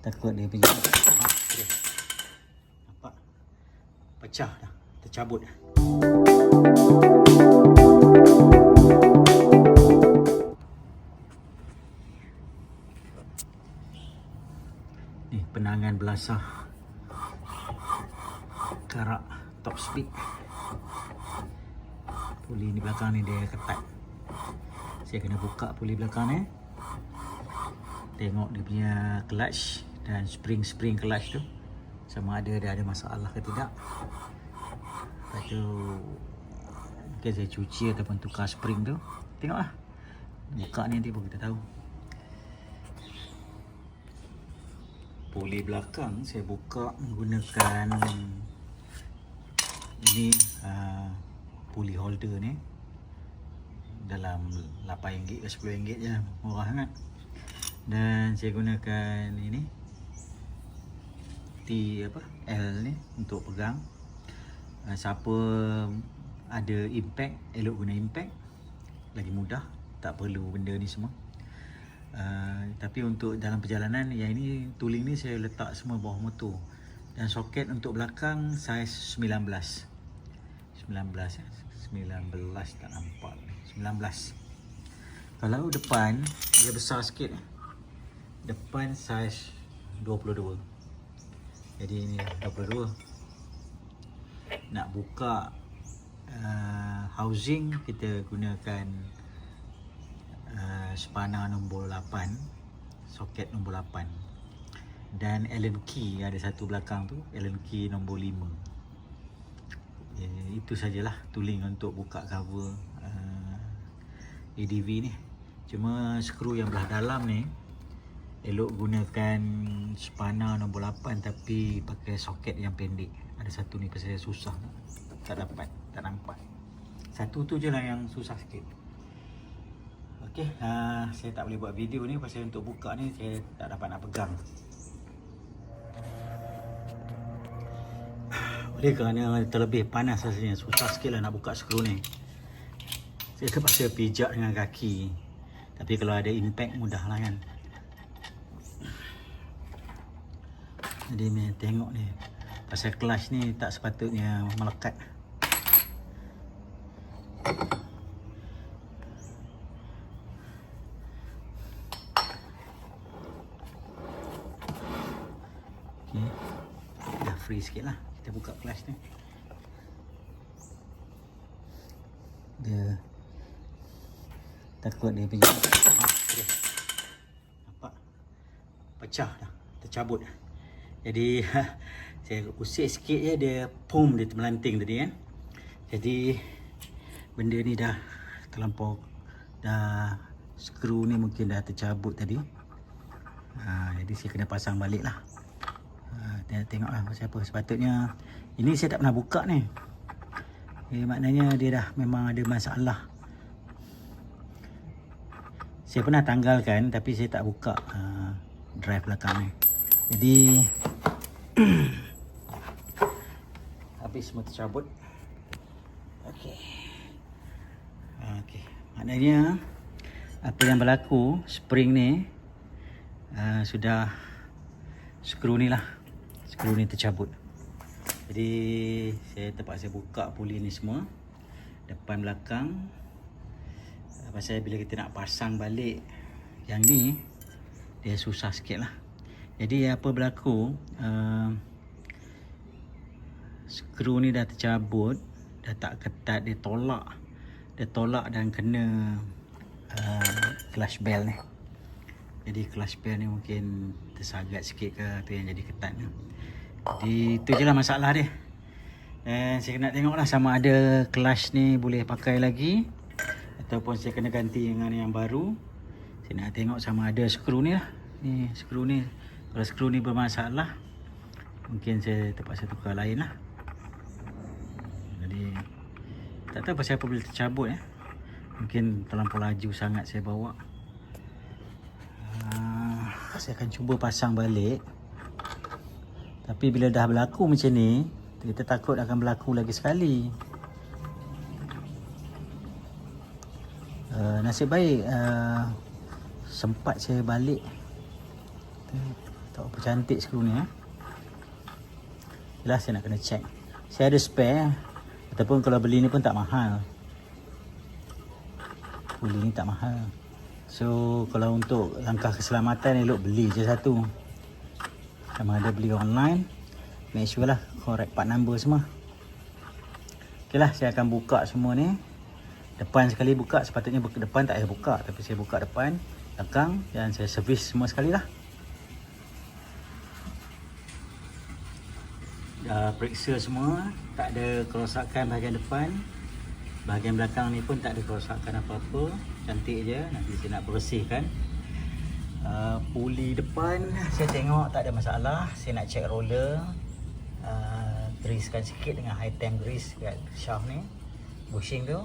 Takut dia punya. Nampak? Pecah dah. Tercabut dah. Ni penangan belasah. Karak top speed. Puli ni belakang ni dia ketat. Saya kena buka puli belakang ni. Tengok dia punya clutch Dan spring-spring clutch tu Sama ada dia ada masalah ke tidak. Lepas tu Mungkin saya cuci ataupun tukar spring tu. Tengoklah. Buka ni nanti pun kita tahu. Puli belakang saya buka menggunakan ini uh, puli holder ni. Dalam RM8 ke RM10 je murah sangat. Dan saya gunakan ini T apa L ni untuk pegang. Uh, siapa ada impact elok guna impact lagi mudah tak perlu benda ni semua. Uh, tapi untuk dalam perjalanan yang ini tooling ni saya letak semua bawah motor. Dan soket untuk belakang saiz 19 19 ya 19 tak nampak 19 kalau depan dia besar sikit eh. depan saiz 22 jadi ini 22 nak buka uh, housing kita gunakan uh, spana nombor 8 soket nombor 8 dan Allen key ada satu belakang tu Allen key nombor 5 eh, itu sajalah tooling untuk buka cover uh, ADV ni. Cuma skru yang belah dalam ni elok gunakan spana nombor 8 tapi pakai soket yang pendek ada satu ni pasal susah tak dapat tak nampak satu tu je lah yang susah sikit Okey, uh, saya tak boleh buat video ni pasal untuk buka ni saya tak dapat nak pegang. Oleh kerana terlebih panas rasanya susah sikit lah nak buka skru ni. Saya terpaksa pijak dengan kaki. Tapi kalau ada impact mudah lah kan. Jadi ni tengok ni. Pasal clutch ni tak sepatutnya melekat. Okay. Dah free sikit lah. Kita buka clutch ni. Dia takut dia okay. nampak pecah dah tercabut dah. Jadi saya usik sikit je dia pum dia termelanting tadi kan? Jadi benda ni dah terlampau dah skru ni mungkin dah tercabut tadi. Ha, jadi saya kena pasang balik lah. Ha, tengok, lah pasal apa. Sepatutnya ini saya tak pernah buka ni. Eh, maknanya dia dah memang ada masalah. Saya pernah tanggalkan tapi saya tak buka uh, drive belakang ni jadi habis semua tercabut. Okey. Okey. Maknanya apa yang berlaku spring ni uh, sudah skru ni lah. Skru ni tercabut. Jadi saya terpaksa buka puli ni semua depan belakang. Uh, pasal bila kita nak pasang balik yang ni dia susah sikit lah jadi apa berlaku uh, skru ni dah tercabut dah tak ketat dia tolak. Dia tolak dan kena uh, clutch bell ni. Jadi clutch bell ni mungkin tersagat sikit ke tu yang jadi ketat ni. Jadi itu je lah masalah dia. Dan saya nak tengok lah sama ada clutch ni boleh pakai lagi ataupun saya kena ganti dengan yang baru. Saya nak tengok sama ada skru ni lah. Ni skru ni kalau skru ni bermasalah. Mungkin saya terpaksa tukar lain lah. Jadi tak tahu pasal apa boleh tercabut eh mungkin terlampau laju sangat saya bawa. Uh, saya akan cuba pasang balik. Tapi bila dah berlaku macam ni kita takut akan berlaku lagi sekali. Uh, nasib baik uh, sempat saya balik Tak apa cantik skru ni eh. Yelah saya nak kena check. Saya ada spare ataupun kalau beli ni pun tak mahal. Beli ni tak mahal. So kalau untuk langkah keselamatan elok beli je satu. Sama ada beli online Make sure lah correct part number semua Ok lah saya akan buka semua ni Depan sekali buka sepatutnya depan tak payah buka Tapi saya buka depan Belakang dan saya servis semua sekali lah Dah periksa semua Tak ada kerosakan bahagian depan. Bahagian belakang ni pun tak ada kerosakan apa-apa. Cantik je Nanti saya nak bersihkan. Uh, puli depan saya tengok tak ada masalah. Saya nak check roller. Uh, greasekan sikit dengan high temp grease kat shaft ni. Bushing tu.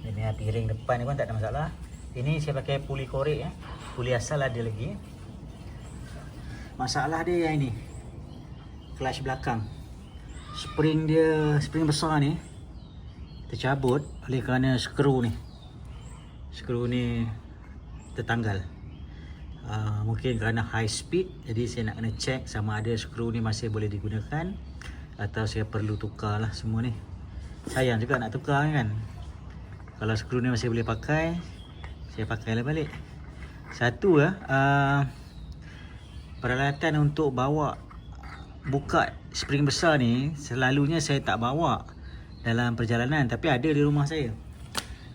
Punya piring depan ni pun tak ada masalah. Ini saya pakai puli korek eh. puli asal ada lagi. Masalah dia yang ini. Clutch belakang spring dia spring besar ni tercabut oleh kerana skru ni. Skru ni tertanggal. Uh, mungkin kerana high speed jadi saya nak kena check sama ada skru ni masih boleh digunakan atau saya perlu tukar lah semua ni. Sayang juga nak tukar kan. Kalau skru ni masih boleh pakai saya pakai lah balik. Satu lah uh, peralatan untuk bawa buka spring besar ni selalunya saya tak bawa dalam perjalanan. Tapi ada di rumah saya.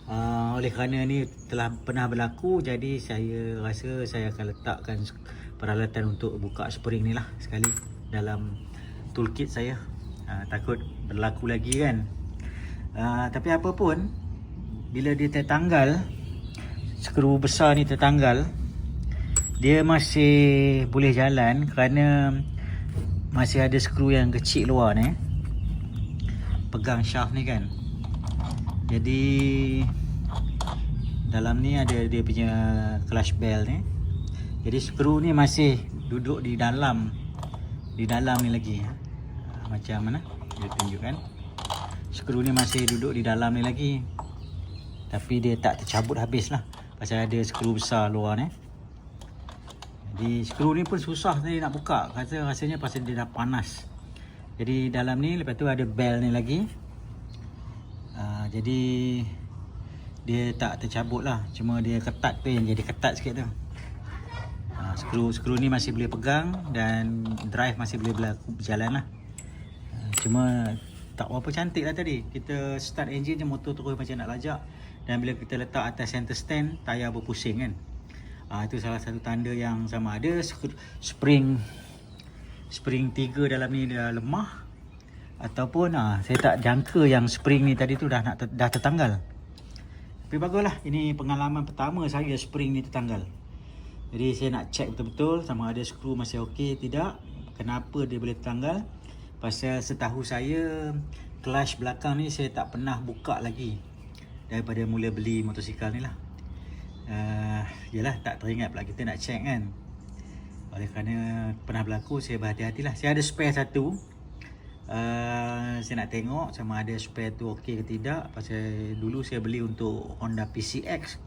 Uh, oleh kerana ni telah pernah berlaku jadi saya rasa saya akan letakkan peralatan untuk buka spring ni lah sekali dalam toolkit saya. Uh, takut berlaku lagi kan. Uh, tapi apa pun bila dia tertanggal skru besar ni tertanggal dia masih boleh jalan kerana masih ada skru yang kecil luar ni pegang shaft ni kan jadi dalam ni ada dia punya clutch bell ni. Jadi skru ni masih duduk di dalam di dalam ni lagi. Ha, macam mana? Dia tunjukkan. Skru ni masih duduk di dalam ni lagi. Tapi dia tak tercabut habis lah. Pasal ada skru besar luar ni. Jadi skru ni pun susah tadi nak buka. Rasa rasanya pasal dia dah panas. Jadi dalam ni lepas tu ada bell ni lagi. Uh, jadi dia tak tercabut lah cuma dia ketat tu yang jadi ketat sikit tu uh, skru skru ni masih boleh pegang dan drive masih boleh berjalan lah uh, cuma tak berapa cantik lah tadi kita start engine je motor terus macam nak lajak dan bila kita letak atas center stand tayar berpusing kan uh, itu salah satu tanda yang sama ada spring spring 3 dalam ni dah lemah ataupun ah saya tak jangka yang spring ni tadi tu dah nak ter, dah tertanggal. Tapi baguslah ini pengalaman pertama saya spring ni tertanggal. Jadi saya nak check betul-betul sama ada skru masih okey tidak. Kenapa dia boleh tertanggal? Pasal setahu saya clutch belakang ni saya tak pernah buka lagi daripada mula beli motosikal ni lah. Uh, yelah tak teringat pula. Kita nak check kan. Oleh kerana pernah berlaku saya berhati-hatilah. Saya ada spare satu. Uh, saya nak tengok sama ada spare tu okey ke tidak. Pasal dulu saya beli untuk Honda PCX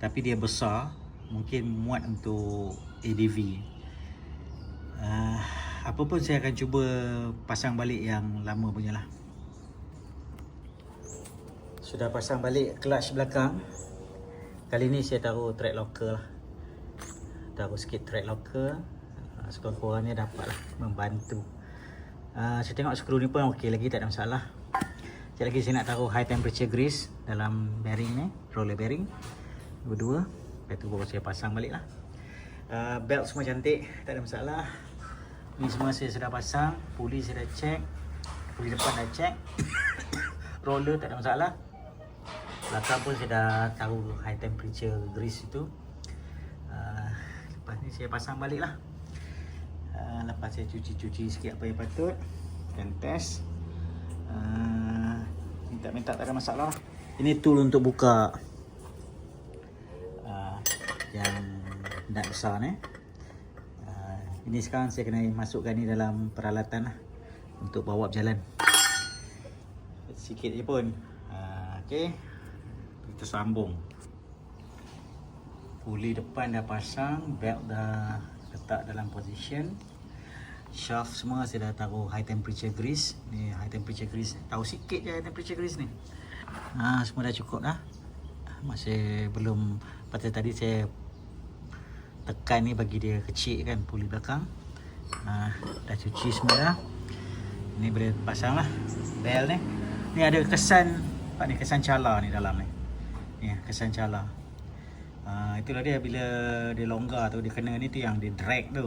tapi dia besar. Mungkin muat untuk ADV uh, apa pun saya akan cuba pasang balik yang lama punya lah sudah pasang balik clutch belakang kali ni saya taruh track locker lah taruh sikit track locker uh, sekurang-kurangnya dapat lah membantu Uh, saya tengok skru ni pun okey lagi tak ada masalah. Sekejap lagi saya nak taruh high temperature grease dalam bearing ni, roller bearing. Dua-dua. Lepas tu baru saya pasang balik lah. Uh, belt semua cantik, tak ada masalah. Ni semua saya sudah pasang, puli saya dah check. Puli depan dah check. roller tak ada masalah. Belakang pun saya dah taruh high temperature grease itu. Uh, lepas ni saya pasang balik lah. Ah, lepas saya cuci-cuci sikit apa yang patut dan test. Uh, minta-minta tak ada masalah. Ini tool untuk buka uh, yang nak besar ni. Uh, ini sekarang saya kena masukkan ni dalam peralatan lah untuk bawa berjalan. Sikit je pun. Uh, ok kita sambung puli depan dah pasang belt dah letak dalam position. Shaft semua saya dah taruh high temperature grease. Ni high temperature grease. Tahu sikit je high temperature grease ni. Ha, semua dah cukup dah. Masih belum pasal tadi saya tekan ni bagi dia kecil kan puli belakang. Ha, dah cuci semua dah. Ni boleh pasang lah bel ni. Ni ada kesan apa ni kesan cala ni dalam ni ni kesan cala ha, itulah dia bila dia longgar tu dia kena ni tu yang dia drag tu.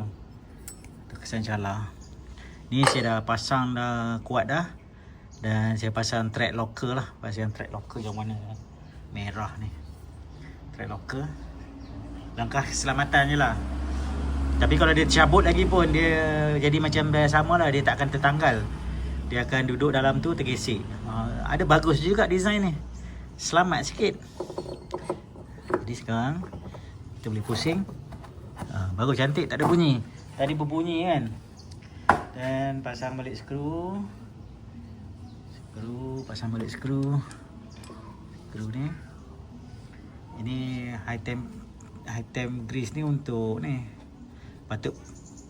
Tu kesan cala ni saya dah pasang dah kuat dah. Dan saya pasang track locker lah. Pasang track locker yang mana merah ni. Track locker. Langkah keselamatan je lah. Tapi kalau dia cabut lagi pun dia jadi macam dah sama lah. Dia tak akan tertanggal. Dia akan duduk dalam tu tergesek. Uh, ada bagus juga design ni selamat sikit. Jadi sekarang kita boleh pusing. Uh, bagus cantik tak ada bunyi. Tadi berbunyi kan? Dan pasang balik skru. Skru pasang balik skru. Skru ni. Ini high temp high temp grease ni untuk ni. Patut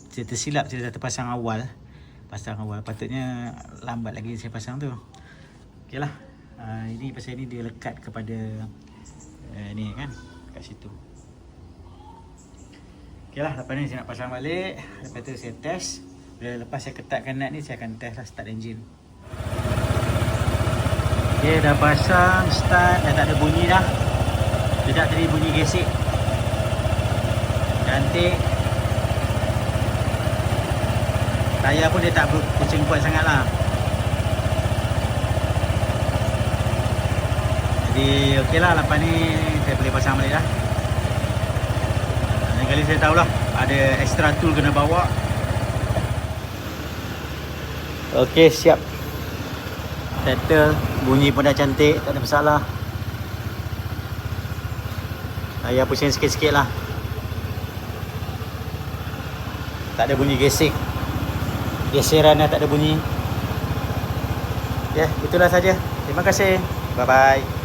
saya tersilap saya dah terpasang awal. Pasang awal patutnya lambat lagi saya pasang tu. Okey lah uh, ini pasal ini dia lekat kepada uh, ni kan kat situ. Okey lah lepas ni saya nak pasang balik. Lepas tu saya test. Bila lepas saya ketatkan nut ni saya akan test lah start engine. Okay, dah pasang, start, dah tak ada bunyi dah. Tidak tadi bunyi gesek. Cantik. Tayar pun dia tak pusing kuat sangat lah Jadi okey lah lepas ni saya boleh pasang balik dah Lain kali saya tahulah ada extra tool kena bawa. Okey siap. Settle Bunyi pun dah cantik Tak ada masalah. Tayar pusing sikit-sikit lah. Tak ada bunyi gesek. Geseran dah tak ada bunyi. Ya, itulah saja. Terima kasih. Bye-bye.